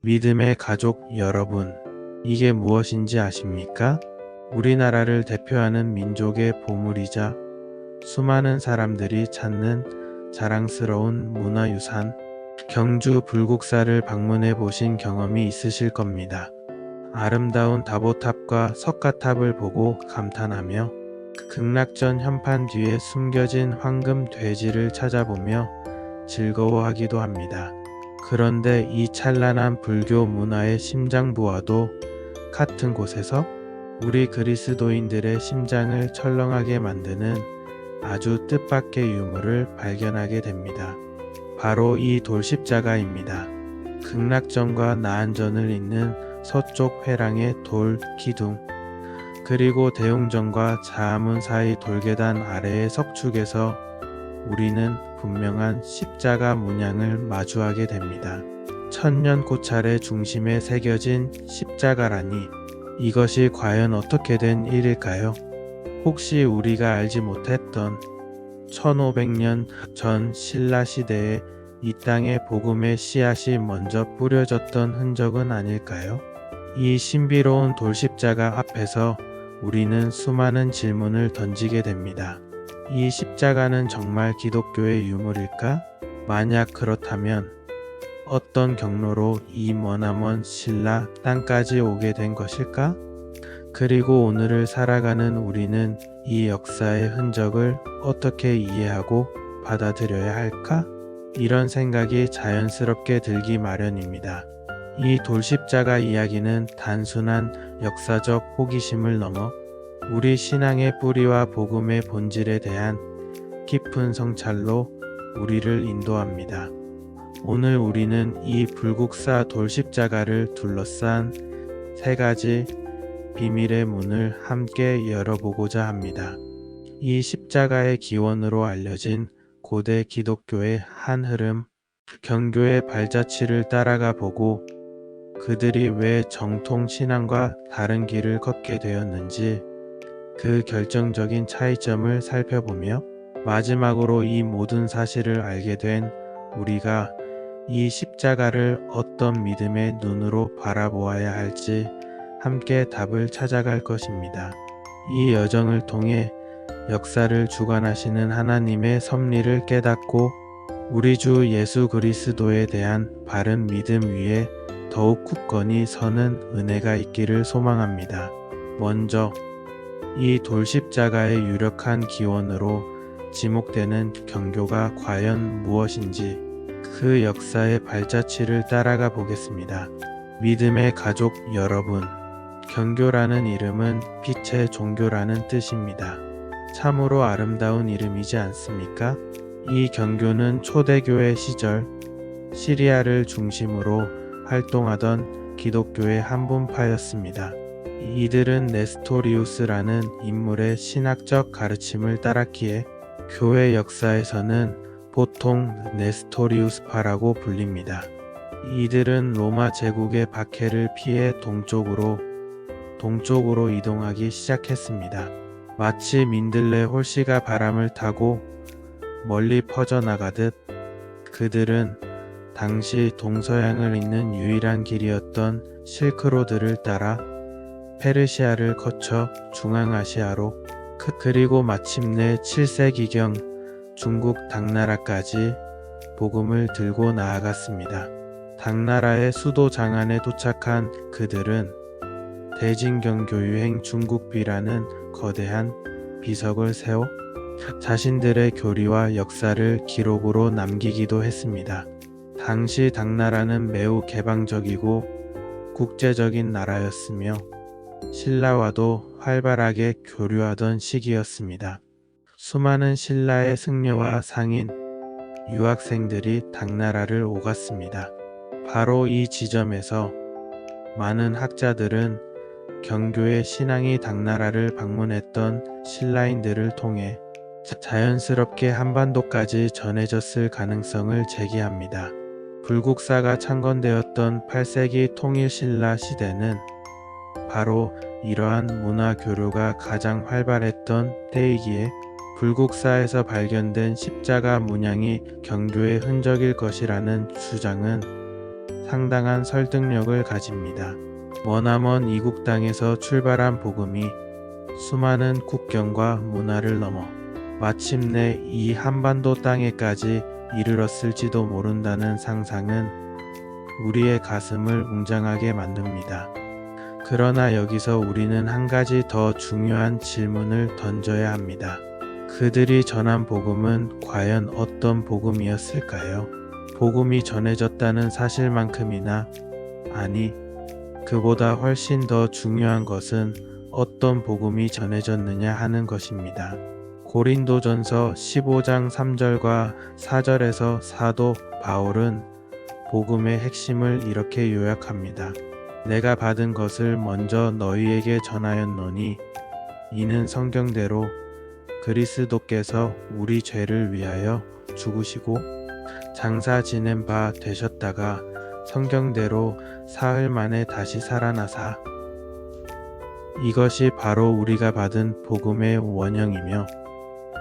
믿음의 가족 여러분, 이게 무엇인지 아십니까? 우리나라를 대표하는 민족의 보물이자 수많은 사람들이 찾는 자랑스러운 문화유산, 경주 불국사를 방문해 보신 경험이 있으실 겁니다. 아름다운 다보탑과 석가탑을 보고 감탄하며 극락전 현판 뒤에 숨겨진 황금 돼지를 찾아보며 즐거워하기도 합니다. 그런데 이 찬란한 불교 문화의 심장부와도 같은 곳에서 우리 그리스도인들의 심장을 철렁하게 만드는 아주 뜻밖의 유물을 발견하게 됩니다. 바로 이 돌십자가입니다. 극락전과 나안전을 잇는 서쪽 회랑의 돌 기둥, 그리고 대웅전과 자아문 사이 돌계단 아래의 석축에서 우리는 분명한 십자가 문양을 마주하게 됩니다. 천년 고찰의 중심에 새겨진 십자가라니 이것이 과연 어떻게 된 일일까요? 혹시 우리가 알지 못했던 1500년 전 신라 시대에 이 땅에 복음의 씨앗이 먼저 뿌려졌던 흔적은 아닐까요? 이 신비로운 돌십자가 앞에서 우리는 수많은 질문을 던지게 됩니다. 이 십자가는 정말 기독교의 유물일까? 만약 그렇다면 어떤 경로로 이 머나먼 신라 땅까지 오게 된 것일까? 그리고 오늘을 살아가는 우리는 이 역사의 흔적을 어떻게 이해하고 받아들여야 할까? 이런 생각이 자연스럽게 들기 마련입니다. 이 돌십자가 이야기는 단순한 역사적 호기심을 넘어 우리 신앙의 뿌리와 복음의 본질에 대한 깊은 성찰로 우리를 인도합니다. 오늘 우리는 이 불국사 돌십자가를 둘러싼 세 가지 비밀의 문을 함께 열어보고자 합니다. 이 십자가의 기원으로 알려진 고대 기독교의 한 흐름, 경교의 발자취를 따라가 보고 그들이 왜 정통 신앙과 다른 길을 걷게 되었는지 그 결정적인 차이점을 살펴보며 마지막으로 이 모든 사실을 알게 된 우리가 이 십자가를 어떤 믿음의 눈으로 바라보아야 할지 함께 답을 찾아갈 것입니다. 이 여정을 통해 역사를 주관하시는 하나님의 섭리를 깨닫고 우리 주 예수 그리스도에 대한 바른 믿음 위에 더욱 굳건히 서는 은혜가 있기를 소망합니다. 먼저 이 돌십자가의 유력한 기원으로 지목되는 경교가 과연 무엇인지 그 역사의 발자취를 따라가 보겠습니다. 믿음의 가족 여러분, 경교라는 이름은 빛의 종교라는 뜻입니다. 참으로 아름다운 이름이지 않습니까? 이 경교는 초대교회 시절 시리아를 중심으로 활동하던 기독교의 한 분파였습니다. 이들은 네스토리우스라는 인물의 신학적 가르침을 따랐기에 교회 역사에서는 보통 네스토리우스파라고 불립니다. 이들은 로마 제국의 박해를 피해 동쪽으로 동쪽으로 이동하기 시작했습니다. 마치 민들레 홀씨가 바람을 타고 멀리 퍼져나가듯 그들은 당시 동서양을 잇는 유일한 길이었던 실크로드를 따라 페르시아를 거쳐 중앙아시아로 그- 그리고 마침내 7세기경 중국 당나라까지 복음을 들고 나아갔습니다. 당나라의 수도 장안에 도착한 그들은 대진경 교유행 중국비라는 거대한 비석을 세워 자신들의 교리와 역사를 기록으로 남기기도 했습니다. 당시 당나라는 매우 개방적이고 국제적인 나라였으며 신라와도 활발하게 교류하던 시기였습니다. 수많은 신라의 승려와 상인, 유학생들이 당나라를 오갔습니다. 바로 이 지점에서 많은 학자들은 경교의 신앙이 당나라를 방문했던 신라인들을 통해 자연스럽게 한반도까지 전해졌을 가능성을 제기합니다. 불국사가 창건되었던 8세기 통일신라 시대는 바로 이러한 문화 교류가 가장 활발했던 때이기에 불국사에서 발견된 십자가 문양이 경교의 흔적일 것이라는 주장은 상당한 설득력을 가집니다. 머나먼 이국 땅에서 출발한 복음이 수많은 국경과 문화를 넘어 마침내 이 한반도 땅에까지 이르렀을지도 모른다는 상상은 우리의 가슴을 웅장하게 만듭니다. 그러나 여기서 우리는 한 가지 더 중요한 질문을 던져야 합니다. 그들이 전한 복음은 과연 어떤 복음이었을까요? 복음이 전해졌다는 사실만큼이나 아니 그보다 훨씬 더 중요한 것은 어떤 복음이 전해졌느냐 하는 것입니다. 고린도전서 15장 3절과 4절에서 사도 바울은 복음의 핵심을 이렇게 요약합니다. 내가 받은 것을 먼저 너희에게 전하였노니 이는 성경대로 그리스도께서 우리 죄를 위하여 죽으시고 장사 지낸 바 되셨다가 성경대로 사흘 만에 다시 살아나사 이것이 바로 우리가 받은 복음의 원형이며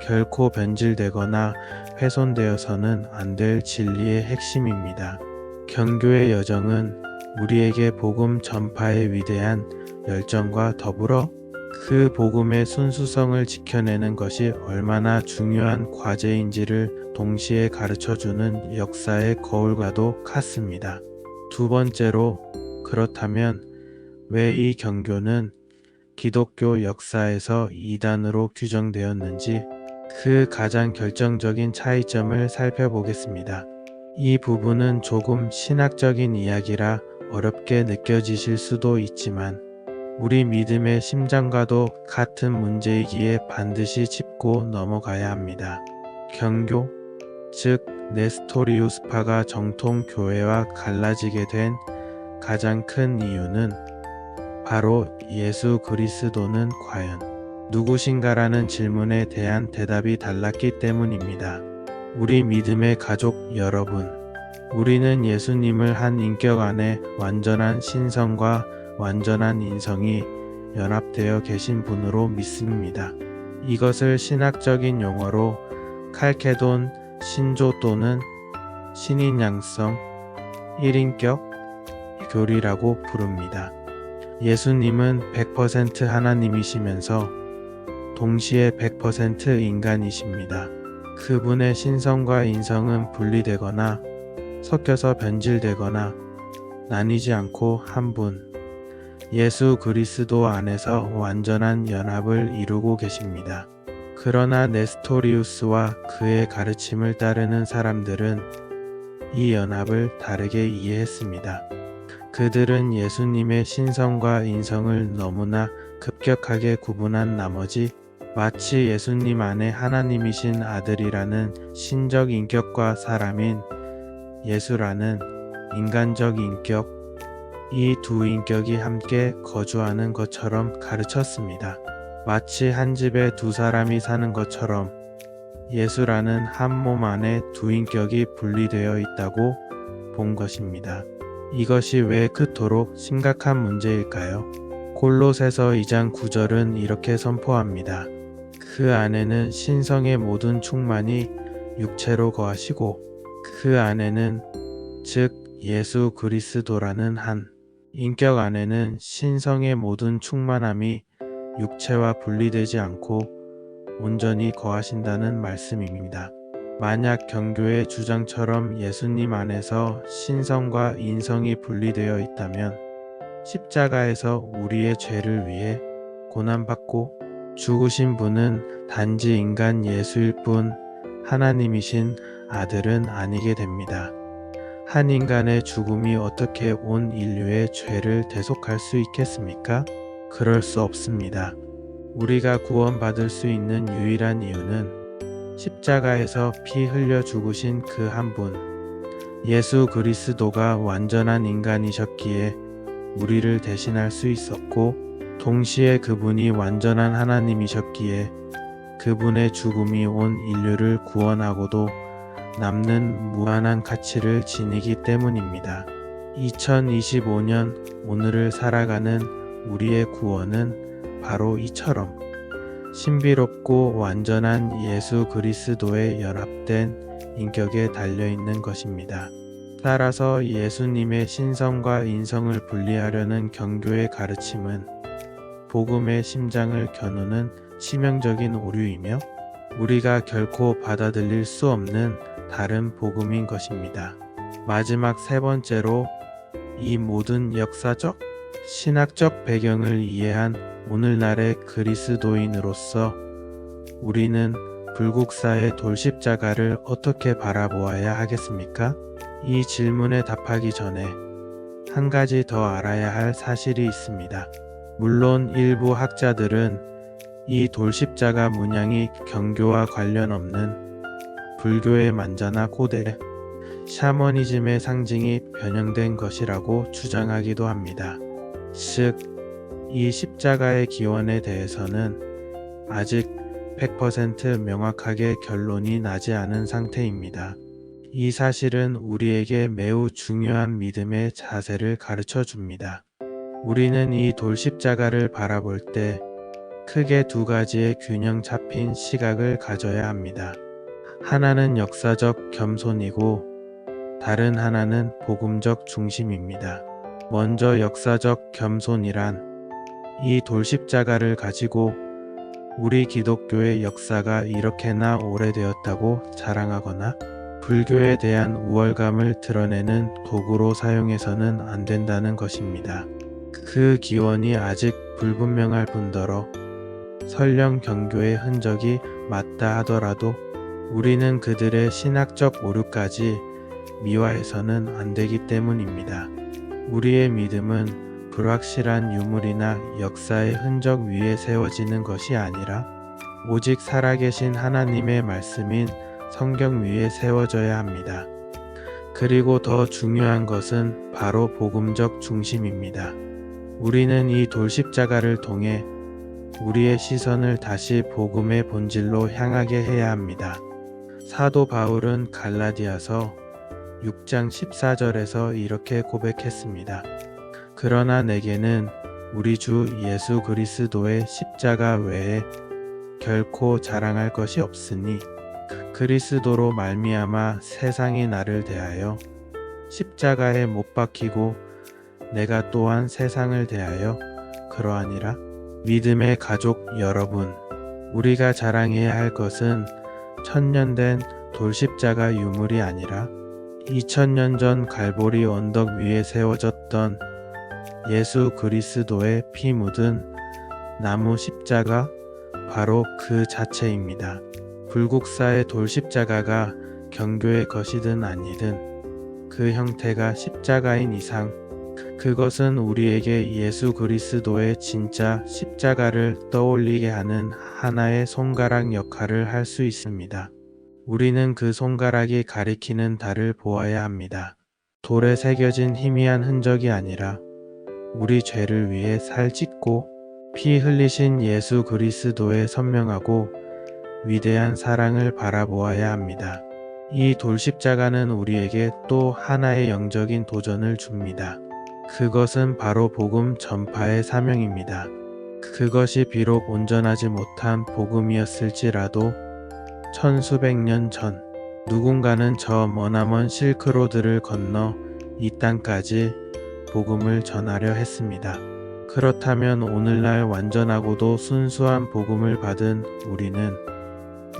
결코 변질되거나 훼손되어서는 안 될 진리의 핵심입니다. 경교의 여정은 우리에게 복음 전파의 위대한 열정과 더불어 그 복음의 순수성을 지켜내는 것이 얼마나 중요한 과제인지를 동시에 가르쳐 주는 역사의 거울과도 같습니다. 두 번째로 그렇다면 왜 이 경교는 기독교 역사에서 이단으로 규정되었는지 그 가장 결정적인 차이점을 살펴보겠습니다. 이 부분은 조금 신학적인 이야기라 어렵게 느껴지실 수도 있지만 우리 믿음의 심장과도 같은 문제이기에 반드시 짚고 넘어가야 합니다. 경교, 즉 네스토리우스파가 정통 교회와 갈라지게 된 가장 큰 이유는 바로 예수 그리스도는 과연 누구신가라는 질문에 대한 대답이 달랐기 때문입니다. 우리 믿음의 가족 여러분, 우리는 예수님을 한 인격 안에 완전한 신성과 완전한 인성이 연합되어 계신 분으로 믿습니다. 이것을 신학적인 용어로 칼케돈 신조 또는 신인양성, 1인격, 교리라고 부릅니다. 예수님은 100% 하나님이시면서 동시에 100% 인간이십니다. 그분의 신성과 인성은 분리되거나 섞여서 변질되거나 나뉘지 않고 한 분, 예수 그리스도 안에서 완전한 연합을 이루고 계십니다. 그러나 네스토리우스와 그의 가르침을 따르는 사람들은 이 연합을 다르게 이해했습니다. 그들은 예수님의 신성과 인성을 너무나 급격하게 구분한 나머지 마치 예수님 안에 하나님이신 아들이라는 신적 인격과 사람인 예수라는 인간적 인격, 이 두 인격이 함께 거주하는 것처럼 가르쳤습니다. 마치 한 집에 두 사람이 사는 것처럼 예수라는 한 몸 안에 두 인격이 분리되어 있다고 본 것입니다. 이것이 왜 그토록 심각한 문제일까요? 골로새서 2장 9절은 이렇게 선포합니다. 그 안에는 신성의 모든 충만이 육체로 거하시고 그 안에는 즉 예수 그리스도라는 한 인격 안에는 신성의 모든 충만함이 육체와 분리되지 않고 온전히 거하신다는 말씀입니다. 만약 경교의 주장처럼 예수님 안에서 신성과 인성이 분리되어 있다면 십자가에서 우리의 죄를 위해 고난받고 죽으신 분은 단지 인간 예수일 뿐 하나님이신 아들은 아니게 됩니다. 한 인간의 죽음이 어떻게 온 인류의 죄를 대속할 수 있겠습니까? 그럴 수 없습니다. 우리가 구원받을 수 있는 유일한 이유는 십자가에서 피 흘려 죽으신 그 한 분, 예수 그리스도가 완전한 인간이셨기에 우리를 대신할 수 있었고, 동시에 그분이 완전한 하나님이셨기에 그분의 죽음이 온 인류를 구원하고도 남는 무한한 가치를 지니기 때문입니다. 2025년 오늘을 살아가는 우리의 구원은 바로 이처럼 신비롭고 완전한 예수 그리스도의 연합된 인격에 달려 있는 것입니다. 따라서 예수님의 신성과 인성을 분리하려는 경교의 가르침은 복음의 심장을 겨누는 치명적인 오류이며 우리가 결코 받아들일 수 없는 다른 복음인 것입니다. 마지막 세 번째로 이 모든 역사적, 신학적 배경을 이해한 오늘날의 그리스도인으로서 우리는 불국사의 돌십자가를 어떻게 바라보아야 하겠습니까? 이 질문에 답하기 전에 한 가지 더 알아야 할 사실이 있습니다. 물론 일부 학자들은 이 돌십자가 문양이 경교와 관련 없는 불교의 만자나 고대, 샤머니즘의 상징이 변형된 것이라고 주장하기도 합니다. 즉, 이 십자가의 기원에 대해서는 아직 100% 명확하게 결론이 나지 않은 상태입니다. 이 사실은 우리에게 매우 중요한 믿음의 자세를 가르쳐 줍니다. 우리는 이 돌십자가를 바라볼 때 크게 두 가지의 균형 잡힌 시각을 가져야 합니다. 하나는 역사적 겸손이고 다른 하나는 복음적 중심입니다. 먼저 역사적 겸손이란 이 돌십자가를 가지고 우리 기독교의 역사가 이렇게나 오래되었다고 자랑하거나 불교에 대한 우월감을 드러내는 도구로 사용해서는 안 된다는 것입니다. 그 기원이 아직 불분명할 뿐더러 설령 경교의 흔적이 맞다 하더라도 우리는 그들의 신학적 오류까지 미화해서는 안 되기 때문입니다. 우리의 믿음은 불확실한 유물이나 역사의 흔적 위에 세워지는 것이 아니라 오직 살아계신 하나님의 말씀인 성경 위에 세워져야 합니다. 그리고 더 중요한 것은 바로 복음적 중심입니다. 우리는 이 돌십자가를 통해 우리의 시선을 다시 복음의 본질로 향하게 해야 합니다. 사도 바울은 갈라디아서 6장 14절에서 이렇게 고백했습니다. 그러나 내게는 우리 주 예수 그리스도의 십자가 외에 결코 자랑할 것이 없으니 그리스도로 말미암아 세상이 나를 대하여 십자가에 못 박히고 내가 또한 세상을 대하여 그러하니라 믿음의 가족 여러분 우리가 자랑해야 할 것은 천년 된 돌십자가 유물이 아니라 2000년 전 갈보리 언덕 위에 세워졌던 예수 그리스도의 피 묻은 나무 십자가 바로 그 자체입니다. 불국사의 돌 십자가가 경교의 것이든 아니든 그 형태가 십자가인 이상 그것은 우리에게 예수 그리스도의 진짜 십자가를 떠올리게 하는 하나의 손가락 역할을 할 수 있습니다. 우리는 그 손가락이 가리키는 달을 보아야 합니다. 돌에 새겨진 희미한 흔적이 아니라 우리 죄를 위해 살 찢고 피 흘리신 예수 그리스도의 선명하고 위대한 사랑을 바라보아야 합니다. 이 돌십자가는 우리에게 또 하나의 영적인 도전을 줍니다. 그것은 바로 복음 전파의 사명입니다. 그것이 비록 온전하지 못한 복음이었을지라도 천수백 년 전 누군가는 저 머나먼 실크로드를 건너 이 땅까지 복음을 전하려 했습니다. 그렇다면 오늘날 완전하고도 순수한 복음을 받은 우리는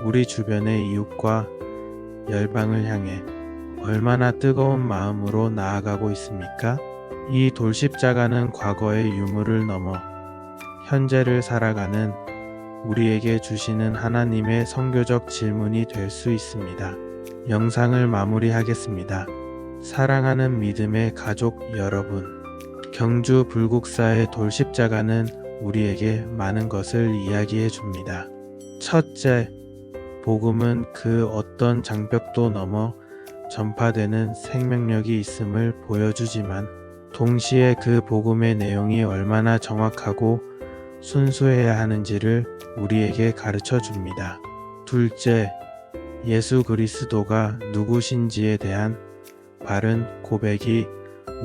우리 주변의 이웃과 열방을 향해 얼마나 뜨거운 마음으로 나아가고 있습니까? 이 돌십자가는 과거의 유물을 넘어 현재를 살아가는 우리에게 주시는 하나님의 성교적 질문이 될 수 있습니다. 영상을 마무리하겠습니다. 사랑하는 믿음의 가족 여러분, 경주 불국사의 돌십자가는 우리에게 많은 것을 이야기해 줍니다. 첫째, 복음은 그 어떤 장벽도 넘어 전파되는 생명력이 있음을 보여주지만 동시에 그 복음의 내용이 얼마나 정확하고 순수해야 하는지를 우리에게 가르쳐 줍니다. 둘째, 예수 그리스도가 누구신지에 대한 바른 고백이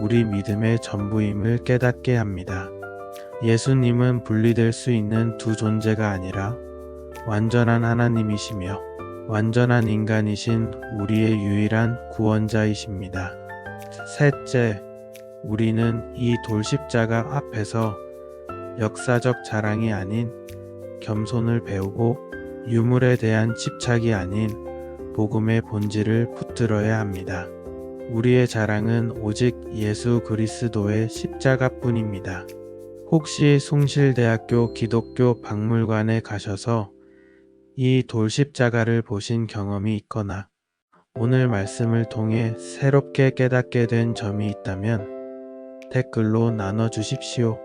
우리 믿음의 전부임을 깨닫게 합니다. 예수님은 분리될 수 있는 두 존재가 아니라 완전한 하나님이시며 완전한 인간이신 우리의 유일한 구원자이십니다. 셋째, 우리는 이 돌십자가 앞에서 역사적 자랑이 아닌 겸손을 배우고 유물에 대한 집착이 아닌 복음의 본질을 붙들어야 합니다. 우리의 자랑은 오직 예수 그리스도의 십자가뿐입니다. 혹시 숭실대학교 기독교 박물관에 가셔서 이 돌십자가를 보신 경험이 있거나 오늘 말씀을 통해 새롭게 깨닫게 된 점이 있다면 댓글로 나눠 주십시오.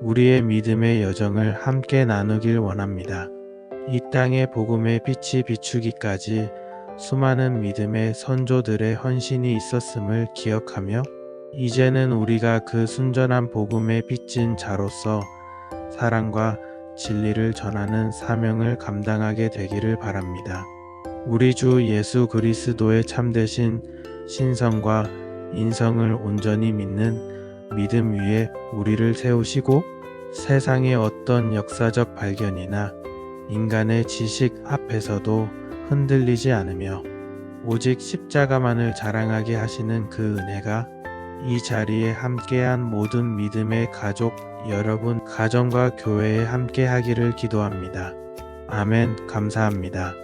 우리의 믿음의 여정을 함께 나누길 원합니다. 이 땅의 복음의 빛이 비추기까지 수많은 믿음의 선조들의 헌신이 있었음을 기억하며 이제는 우리가 그 순전한 복음에 빚진 자로서 사랑과 진리를 전하는 사명을 감당하게 되기를 바랍니다. 우리 주 예수 그리스도의 참되신 신성과 인성을 온전히 믿는 믿음 위에 우리를 세우시고 세상의 어떤 역사적 발견이나 인간의 지식 앞에서도 흔들리지 않으며 오직 십자가만을 자랑하게 하시는 그 은혜가 이 자리에 함께한 모든 믿음의 가족 여러분 가정과 교회에 함께 하기를 기도합니다. 아멘 감사합니다.